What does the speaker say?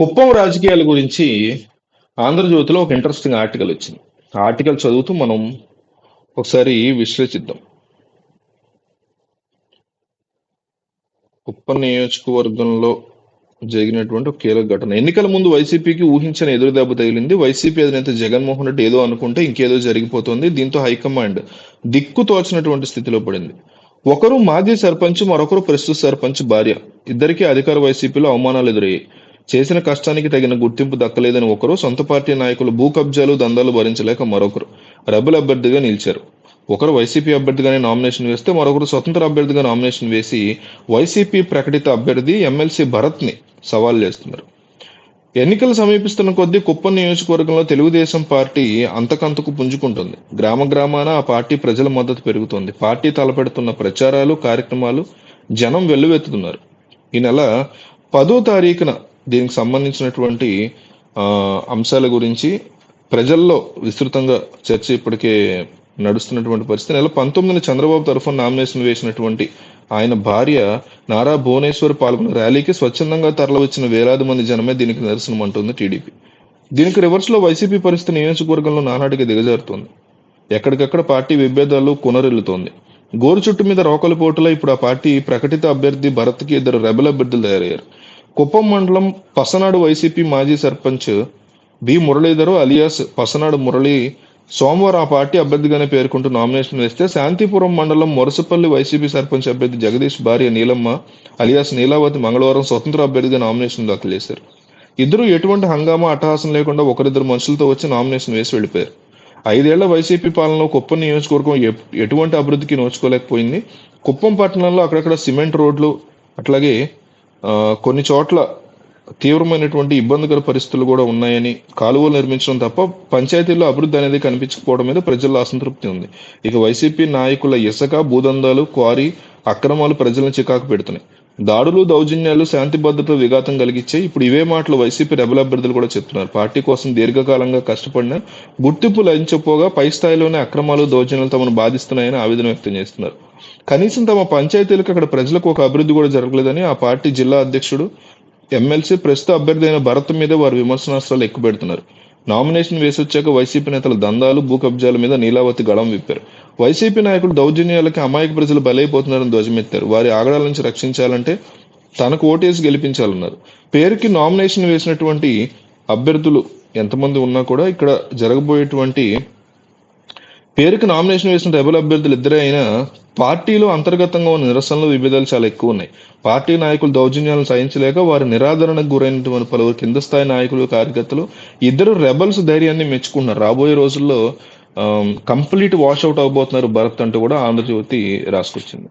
కుప్పం రాజకీయాల గురించి ఆంధ్రజ్యోతిలో ఒక ఇంట్రెస్టింగ్ ఆర్టికల్ వచ్చింది. ఆ ఆర్టికల్ చదువుతూ మనం ఒకసారి విశ్లేషిద్దాం. కుప్పం నియోజకవర్గంలో జరిగినటువంటి ఒక కీలక ఘటన. ఎన్నికల ముందు వైసీపీకి ఊహించని ఎదురు దెబ్బ తగిలింది. వైసీపీ అధినేత జగన్మోహన్ రెడ్డి ఏదో అనుకుంటే ఇంకేదో జరిగిపోతుంది. దీంతో హైకమాండ్ దిక్కు తోచినటువంటి స్థితిలో పడింది. ఒకరు మాజీ సర్పంచ్ మరొకరు ప్రస్తుత సర్పంచ్ భార్య. ఇద్దరికీ అధికార వైసీపీలో అవమానాలు ఎదురయ్యాయి. చేసిన కష్టానికి తగిన గుర్తింపు దక్కలేదని ఒకరు సొంత పార్టీ నాయకులు భూ కబ్జాలు దందాలు భరించలేక మరొకరు. రెబల్ అభ్యర్థిగా నిలిచారు. ఒకరు వైసీపీ అభ్యర్థిగానే నామినేషన్ వేస్తే మరొకరు స్వతంత్ర అభ్యర్థిగా నామినేషన్ వేసి వైసీపీ ప్రకటిత అభ్యర్థి ఎమ్మెల్సీ భరత్ని సవాల్ చేస్తున్నారు. ఎన్నికలు సమీపిస్తున్న కొద్దీ కుప్పం నియోజకవర్గంలో తెలుగుదేశం పార్టీ అంతకంతకు పుంజుకుంటుంది. గ్రామ గ్రామాన ఆ పార్టీ ప్రజల మద్దతు పెరుగుతోంది. పార్టీ తలపెడుతున్న ప్రచారాలు కార్యక్రమాలు జనం వెల్లువెత్తుతున్నారు. ఈ నెల పదో తారీఖున దీనికి సంబంధించినటువంటి అంశాల గురించి ప్రజల్లో విస్తృతంగా చర్చ ఇప్పటికే నడుస్తున్నటువంటి పరిస్థితి. నెల పంతొమ్మిదిన చంద్రబాబు తరఫున నామినేషన్ వేసినటువంటి ఆయన భార్య నారా భువనేశ్వర్ పాల్గొన్న ర్యాలీకి స్వచ్ఛందంగా తరలివచ్చిన వేలాది మంది జనమే దీనికి నిరసనం అంటుంది టీడీపీ. దీనికి రివర్స్లో వైసీపీ పరిస్థితి నియోజకవర్గంలో నానాటికి దిగజారుతోంది. ఎక్కడికక్కడ పార్టీ విభేదాలు కొనరిల్లుతోంది. గోరు చుట్టు మీద రోకలి పోటులో ఇప్పుడు ఆ పార్టీ ప్రకటిత అభ్యర్థి భరత్కి ఇద్దరు రెబల్ అభ్యర్థులు తయారయ్యారు. కుప్పం మండలం పసనాడు వైసీపీ మాజీ సర్పంచ్ బి మురళీధరు అలియాస్ పసనాడు మురళి సోమవారం ఆ పార్టీ అభ్యర్థిగానే పేర్కొంటూ నామినేషన్ వేస్తే శాంతిపురం మండలం మొరసపల్లి వైసీపీ సర్పంచ్ అభ్యర్థి జగదీష్ భార్య నీలమ్మ అలియాస్ నీలావతి మంగళవారం స్వతంత్ర అభ్యర్థిగా నామినేషన్ దాఖలు చేశారు. ఇద్దరు ఎటువంటి హంగామా అట్టహాసం లేకుండా ఒకరిద్దరు మనుషులతో వచ్చి నామినేషన్ వేసి వెళ్ళిపోయారు. ఐదేళ్ళ వైసీపీ పాలనలో కుప్పం నియోజకవర్గం ఎటువంటి అభివృద్ధికి నోచుకోలేకపోయింది. కుప్పం పట్టణంలో అక్కడక్కడ సిమెంట్ రోడ్లు అట్లాగే కొన్ని చోట్ల తీవ్రమైనటువంటి ఇబ్బందికర పరిస్థితులు కూడా ఉన్నాయని కాలువలు నిర్మించడం తప్ప పంచాయతీల్లో అభివృద్ధి అనేది కనిపించకపోవడం మీద ప్రజల్లో అసంతృప్తి ఉంది. ఇక వైసీపీ నాయకుల ఇసుక భూదందాలు క్వారీ అక్రమాలు ప్రజలను చికాకు పెడుతున్నాయి. దాడులు దౌర్జన్యాలు శాంతి భద్రత విఘాతం కలిగించే ఇప్పుడు ఇవే మాటలు వైసీపీ రెబల్ అభ్యర్థులు కూడా చెప్తున్నారు. పార్టీ కోసం దీర్ఘకాలంగా కష్టపడిన గుర్తింపు లభించకపోగా పై స్థాయిలోనే అక్రమాలు దౌర్జన్యాలు తమను బాధిస్తున్నాయని ఆవేదన వ్యక్తం చేస్తున్నారు. కనీసం తమ పంచాయతీలకు అక్కడ ప్రజలకు ఒక అభివృద్ధి కూడా జరగలేదని ఆ పార్టీ జిల్లా అధ్యక్షుడు ఎమ్మెల్సీ ప్రస్తుత అభ్యర్థి అయిన భరత్ మీద వారు విమర్శనాస్త్రాలు ఎక్కుపెడుతున్నారు. నామినేషన్ వేసి వచ్చాక వైసీపీ నేతల దందాలు భూ కబ్జాల మీద నీలావతి గళం విప్పారు. వైసీపీ నాయకులు దౌర్జన్యాలకి అమాయక ప్రజలు బలైపోతున్నారని ధ్వజమెత్తారు. వారి ఆగడాల నుంచి రక్షించాలంటే తనకు ఓటేసి గెలిపించాలన్నారు. పేరుకి నామినేషన్ వేసినటువంటి అభ్యర్థులు ఎంతమంది ఉన్నా కూడా ఇక్కడ జరగబోయేటువంటి పేరుకి నామినేషన్ వేసిన రెబల్ అభ్యర్థులు ఇద్దరే అయినా పార్టీలో అంతర్గతంగా ఉన్న నిరసనలు విభేదాలు చాలా ఎక్కువ ఉన్నాయి. పార్టీ నాయకులు దౌర్జన్యాలను సహించలేక వారి నిరాదరణకు గురైనటువంటి పలువురు కింద స్థాయి నాయకులు కార్యకర్తలు ఇద్దరు రెబల్స్ ధైర్యాన్ని మెచ్చుకున్నారు రాబోయే రోజుల్లో కంప్లీట్ వాష్ అవుట్ అవబోతున్నారు భరత్ అంటూ కూడా ఆంధ్రజ్యోతి రాసుకొచ్చింది.